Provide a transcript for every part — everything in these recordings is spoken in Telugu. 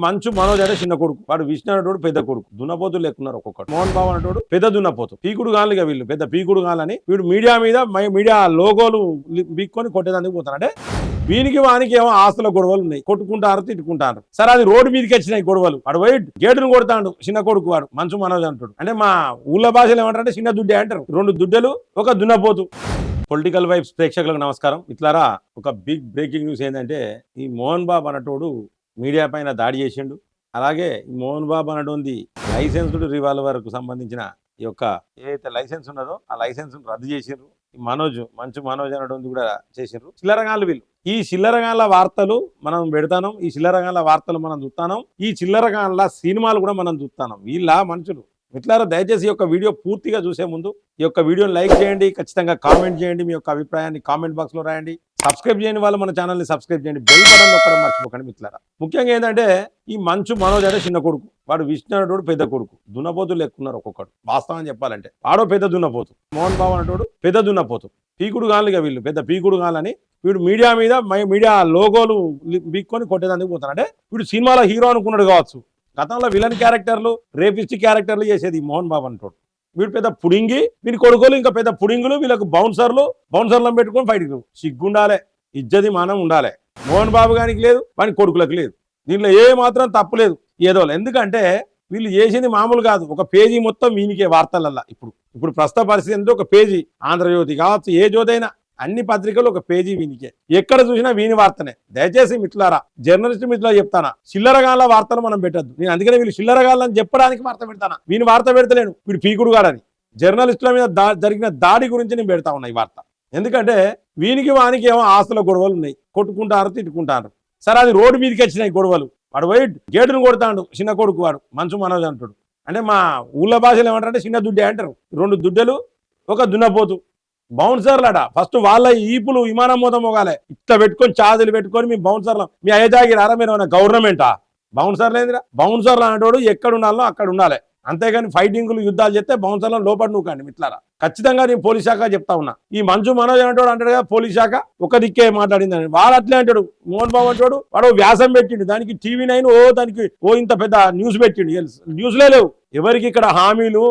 మంచు మనోజ్ అంటే చిన్న కొడుకు. వాడు విష్ణు అనేటోడు పెద్ద కొడుకు. దున్నపోతులు లేకున్నారు ఒక్కొక్కటి మోహన్ బాబు అనేటోడు పెద్ద దున్నపోతు. పీకుడు గాలిగా వీళ్ళు. పెద్ద పీకుడు గాలని వీడు మీడియా మీద మై- మీడియా లోగోలు లి- బీక్కొని కొట్టేదానికి పోతారు అంటే వీనికి వానికి ఏమో ఆస్తుల గొడవలు ఉన్నాయి. కొట్టుకుంటారు తిట్టుకుంటారు. సరే అది రోడ్డు మీదకి వచ్చినాయి గొడవలు. వాడు పోయి గేటును కొడతాడు. చిన్న కొడుకు వాడు మంచు మనోజ్ అంటాడు అంటే మా ఊళ్ళ భాషలో ఏమంటారంటే చిన్న దుడ్డే అంటారు. రెండు దుడ్డలు ఒక దున్నపోతు. పొలిటికల్ వైబ్స్ ప్రేక్షకులకు నమస్కారం. ఇట్లారా ఒక బిగ్ బ్రేకింగ్ న్యూస్ ఏంటంటే ఈ మోహన్ బాబు అన్నటోడు మీడియా పైన దాడి చేసిండు. అలాగే మోహన్ బాబు అనటోంది లైసెన్స్డ్ రివాల్వర్కు సంబంధించిన ఈ యొక్క ఏదైతే లైసెన్స్ ఉన్నదో ఆ లైసెన్స్ రద్దు చేసిండ్రు. ఈ మనోజ్ మంచు మనోజ్ అనటోంది కూడా చేసిండ్రు. చిల్లరగాళ్ళు వీళ్ళు. ఈ చిల్లరగాళ్ళ వార్తలు మనం పెడతాం ఈ చిల్లరగాళ్ళ వార్తలు మనం చూస్తాం ఈ చిల్లరగాళ్ళ సినిమాలు కూడా మనం చూస్తాం వీళ్ళ మనుషులు మిట్లారా దయచేసి ఈ యొక్క వీడియో పూర్తిగా చూసే ముందు ఈ యొక్క వీడియోని లైక్ చేయండి. ఖచ్చితంగా కామెంట్ చేయండి. మీ యొక్క అభిప్రాయాన్ని కామెంట్ బాక్స్లో రాయండి. సబ్స్క్రైబ్ చేయని వాళ్ళు మన ఛానల్ని సబ్స్క్రైబ్ చేయండి. బెల్ బటన్ నొక్కడం మర్చిపోకండి మిత్రులారా. ముఖ్యంగా ఏంటంటే ఈ మంచు మనోజ్ అంటే చిన్న కొడుకు వాడు విష్ణుడు పెద్ద కొడుకు. దున్నపోతులు ఎక్కున్నారు ఒక్కొక్కడు. వాస్తవం చెప్పాలంటే వాడో పెద్ద దున్నపోతు. మోహన్ బాబు అనేటోడు పెద్ద దున్నపోతు. పీకుడు గాలిగా వీళ్ళు పెద్ద పీకుడు గాలని వీడు మీడియా మీద మై- మీడియా లోగోలు లి- బీక్కొని కొట్టేదానికి పోతాడు. అంటే వీడు సినిమాలో హీరో అనుకున్నాడు కావచ్చు. గతంలో విలన్ క్యారెక్టర్లు రేపిస్ట్ క్యారెక్టర్లు చేసేది మోహన్ బాబు అంటాడు వీడు పెద్ద పుడింగి వీడి కొడుకులు ఇంకా పెద్ద పుడింగులు వీళ్ళకు బౌన్సర్లు బౌన్సర్లను పెట్టుకొని ఫైట్కి సిగ్గుండాలే ఇజ్జది మానం ఉండాలి. మోహన్ బాబు గారికి లేదు వాని కొడుకులకు లేదు. దీంట్లో ఏ మాత్రం తప్పులేదు ఏదో ఎందుకంటే వీళ్ళు చేసింది మామూలు కాదు ఒక పేజీ మొత్తం వీనికే వార్తలల్లా ఇప్పుడు. ఇప్పుడు ప్రస్తుత పరిస్థితి ఒక పేజీ. ఆంధ్రజ్యోతి కావచ్చు ఏ జ్యోతి అయినా. అన్ని పత్రికలు ఒక పేజీ వీనికే. ఎక్కడ చూసినా వీని వార్తనే. దయచేసి మిట్లారా జర్నలిస్ట్ మిత్రులు చెప్తానా చిల్లరగాళ్ళ వార్తలు మనం పెట్టద్దు. నేను అందుకనే వీళ్ళు చిల్లరగాళ్ళని చెప్పడానికి వార్త పెడతానా? వీని వార్త పెడతలేను. వీడు పీకుడు గాడని. జర్నలిస్టుల మీద జరిగిన దాడి గురించి నేను పెడతా ఉన్నా ఈ వార్త. ఎందుకంటే వీనికి వానికి ఏమో ఆస్తుల గొడవలు ఉన్నాయి. కొట్టుకుంటారు తిట్టుకుంటారు. సరే అది రోడ్డు మీదకి వచ్చినాయి గొడవలు. వాడు పోయి గేటును కొడతాడు చిన్న కొడుకు వాడు మంచు మనోజ్ అంటాడు. అంటే మా ఊళ్ళ భాషలో ఏమంటారంటే చిన్న దుడ్డే అంటారు. రెండు దుడ్డలు ఒక దున్నపోతు. బౌన్సర్లట ఫస్ట్ వాళ్ళ ఈపులు విమానం మూతం మోగాలే ఇట్లా పెట్టుకొని చాదులు పెట్టుకొని మీ బౌన్సర్లు. మీ అయ్యదాగిరారా మీరు ఏమైనా గవర్నమెంటా? బౌన్సర్లు ఏందిరా? బౌన్సర్లు అనేటోడు ఎక్కడ ఉండాలో అక్కడ ఉండాలి. అంతేగాని ఫైటింగ్లు యుద్ధాలు చేస్తే బౌన్సర్లను లోపల నూకండి మిట్లారా. ఖచ్చితంగా నేను పోలీస్ శాఖ చెప్తా ఉన్నా. ఈ మంచు మనోజ్ అంటాడు అంటాడు కదా పోలీస్ శాఖ? ఒక దిక్కే మాట్లాడిందని. వాడు అట్లే అంటాడు. మోహన్ బాబు అంటాడు వాడు వ్యాసం పెట్టిండు. దానికి టీవీ నైన్ ఓ దానికి ఓ ఇంత పెద్ద న్యూస్ పెట్టిండు. న్యూస్లే లేవు. ఎవరికి ఇక్కడ హామీలు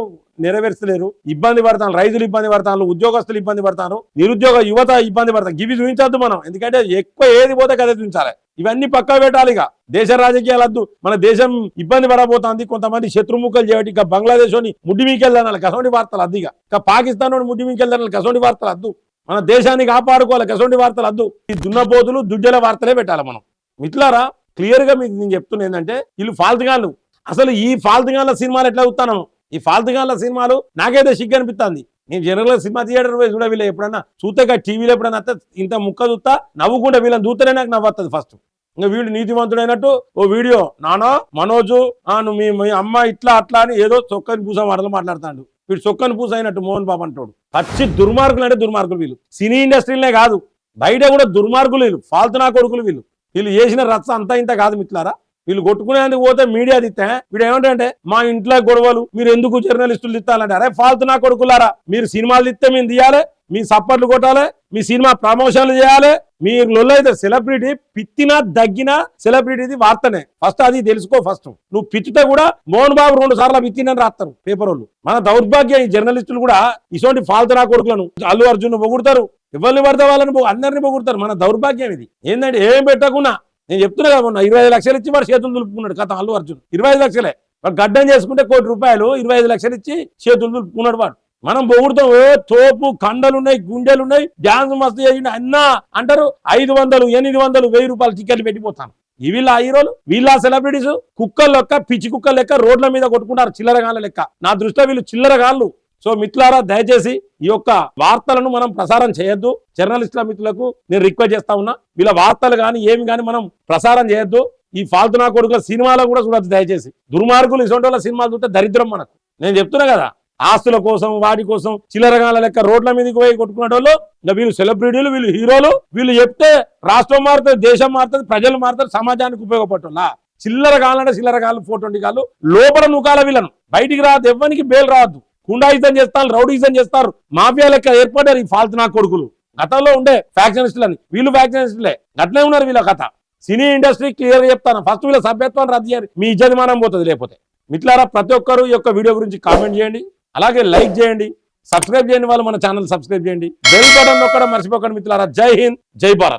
నెరవేర్చలేరు. ఇబ్బంది పడతాను రైతులు ఇబ్బంది పడతాను ఉద్యోగస్తులు ఇబ్బంది పడతారు నిరుద్యోగ యువత ఇబ్బంది పడతారు ఇవి చూపించద్దు మనం. ఎందుకంటే ఎక్కువ ఏది పోతే కదే చూపించాలి ఇవన్నీ పక్కా పెట్టాలి ఇక. దేశ రాజకీయాలు వద్దు. మన దేశం ఇబ్బంది పడబోతోంది. కొంతమంది శత్రుముఖలు చేయటి. ఇక బంగ్లాదేశ్ అని ముడ్డి మీకెళ్దానాలి కసోటి వార్తలు అద్దు ఇక. పాకిస్తాన్ వాడు ముడ్డి మీకెళ్దానాలి కసోటి వార్తలు అద్దు మన దేశాన్ని కాపాడుకోవాలి. కసోటి వార్తలు అద్దు ఈ దున్నబోతులు దుడ్డల వార్తలే పెట్టాలి మనం. మిట్లారా క్లియర్గా మీకు నేను చెప్తున్నా ఏంటంటే వీళ్ళు ఫాల్తుగాళ్ళు. అసలు ఈ ఫాల్తుగాళ్ళ సినిమాలు ఎట్లా చూస్తాను ఈ ఫాల్తుగాళ్ళ సినిమాలు నాకైతే సిగ్గు అనిపిస్తుంది. నేను జనరల్ సినిమా థియేటర్ పోయి చూడ వీళ్ళు ఎప్పుడన్నా చూస్తే టీవీలో ఎప్పుడన్నా అత్త ఇంత ముక్క చూస్తా నవ్వుకుంటే వీళ్ళని చూస్తేనే నాకు నవ్వుతుంది ఫస్ట్ ఇంకా వీడు నీతివంతుడైనట్టు ఓ వీడియో నానో మనోజు నువ్వు మీ మీ అమ్మ ఇట్లా అట్లా అని ఏదో చొక్కని పూస మాటలు మాట్లాడతాడు. వీడు చొక్కని పూస అయినట్టు మోహన్ బాబు అంటాడు. పచ్చి దుర్మార్గులు అంటే దుర్మార్గులు వీళ్ళు. సినీ ఇండస్ట్రీలే కాదు. బయట కూడా దుర్మార్గులు వీళ్ళు. ఫాల్తునా కొడుకులు వీళ్ళు. వీళ్ళు చేసిన రచ్చ అంతా ఇంత కాదు మిట్లారా వీళ్ళు కొట్టుకునేందుకు పోతే మీడియా తిత్తే వీడు ఏమంటే మా ఇంట్లో గొడవలు మీరు ఎందుకు జర్నలిస్టులు తిత్తాలంటే అరే ఫాల్తు నా కొడుకులారా మీరు సినిమాలు తిత్తే మేము తీయాలి మీ సప్పట్లు కొట్టాలి మీ సినిమా ప్రమోషన్లు చేయాలి మీ లొల్లైతే సెలబ్రిటీ పిత్తినా దగ్గినా సెలబ్రిటీది వార్తనే. ఫస్ట్ అది తెలుసుకో ఫస్ట్. నువ్వు పిచ్చితే కూడా మోహన్ బాబు రెండు సార్లు పిత్తినని రాస్తారు పేపర్ వాళ్ళు మన దౌర్భాగ్యం ఈ జర్నలిస్టులు కూడా ఇటువంటి ఫాల్తు నా కొడుకులను అల్లు అర్జున్ పొగుడతారు. ఎవరిని పడితే వాళ్ళని పొగు- అందరిని పొగుడతారు. మన దౌర్భాగ్యం ఇది. ఏంటంటే ఏం పెట్టకుండా నేను చెప్తున్నా కదా మొన్న ఇరవై ఐదు లక్షలు ఇచ్చి వాడు చేతులు దులుపుకున్నాడు కథ అల్లు అర్జున్. ఇరవై ఐదు లక్షలే. వాడు గడ్డం చేసుకుంటే కోటి రూపాయలు ఇరవై ఐదు లక్షలు ఇచ్చి చేతులు దులుపుకున్నాడు వాడు. మనం పొగుడుతాం ఏ తోపు కండలున్నాయి గుండెలున్నాయి గుండెలు ఉన్నాయి డ్యాన్స్ మస్తు చేసిండు అన్నా అంటారు. ఐదు వందలు ఎనిమిది వందలు వెయ్యి రూపాయలు టికెట్లు పెట్టిపోతాను. ఈ వీళ్ళ హీరోలు వీళ్ళ సెలబ్రిటీస్ కుక్కల లెక్క పిచ్చి కుక్కల లెక్క రోడ్ల మీద కొట్టుకుంటారు చిల్లరగాళ్ళ లెక్క. నా దృష్టిలో వీళ్ళు చిల్లరగాళ్ళు సో మిత్రులారా దయచేసి ఈ యొక్క వార్తలను మనం ప్రసారం చేయొద్దు. జర్నలిస్టుల మిత్రులకు నేను రిక్వెస్ట్ చేస్తా ఉన్నా వీళ్ళ వార్తలు కానీ ఏమి కానీ మనం ప్రసారం చేయొద్దు. ఈ ఫాల్తునా కొడుకుల సినిమాలో కూడా చూడొద్దు దయచేసి. దుర్మార్గులు ఇటువంటి వాళ్ళ సినిమాలు చూస్తే దరిద్రం మనకు. నేను చెప్తున్నా కదా ఆస్తుల కోసం వాటి కోసం చిల్లరగాల లెక్క రోడ్ల మీదకి పోయి కొట్టుకునే వాళ్ళు వీళ్ళు సెలబ్రిటీలు వీళ్ళు హీరోలు వీళ్ళు చెప్తే రాష్ట్రం మారుతుంది దేశం మారుతుంది ప్రజలు మారుతారు సమాజానికి ఉపయోగపడుతుందా చిల్లర కాలంటే చిల్లర కాళ్ళు ఫోటో కాళ్ళు లోపల నుకాల వీళ్ళను. బయటికి రాదు ఎవ్వనికి బేలు రాదు హుండాయిజం చేస్తారు రౌడీజం చేస్తారు. మాఫియా లెక్క ఏర్పడ్డారు ఈ ఫాల్తు నా కొడుకులు. గతంలో ఉండే ఫ్యాక్షనిస్టులని వీళ్ళు ఫ్యాక్షనిస్టులే. గట్లే ఉన్నారు వీళ్ళ కథ. సినీ ఇండస్ట్రీ క్లియర్ చెప్తాను. ఫస్ట్ వీళ్ళ సభ్యత్వాన్ని రద్దు చేయాలి. మీ ఇజ్జతమానం పోతుంది లేకపోతే. మిట్లారా ప్రతి ఒక్కరు ఈ యొక్క వీడియో గురించి కామెంట్ చేయండి. అలాగే లైక్ చేయండి. సబ్స్క్రైబ్ చేయని వాళ్ళు మన ఛానల్ సబ్స్క్రైబ్ చేయండి. బెల్ బటన్ నొక్కడం మర్చిపోకండి మిత్రులారా. జై హింద్ జై భారత్.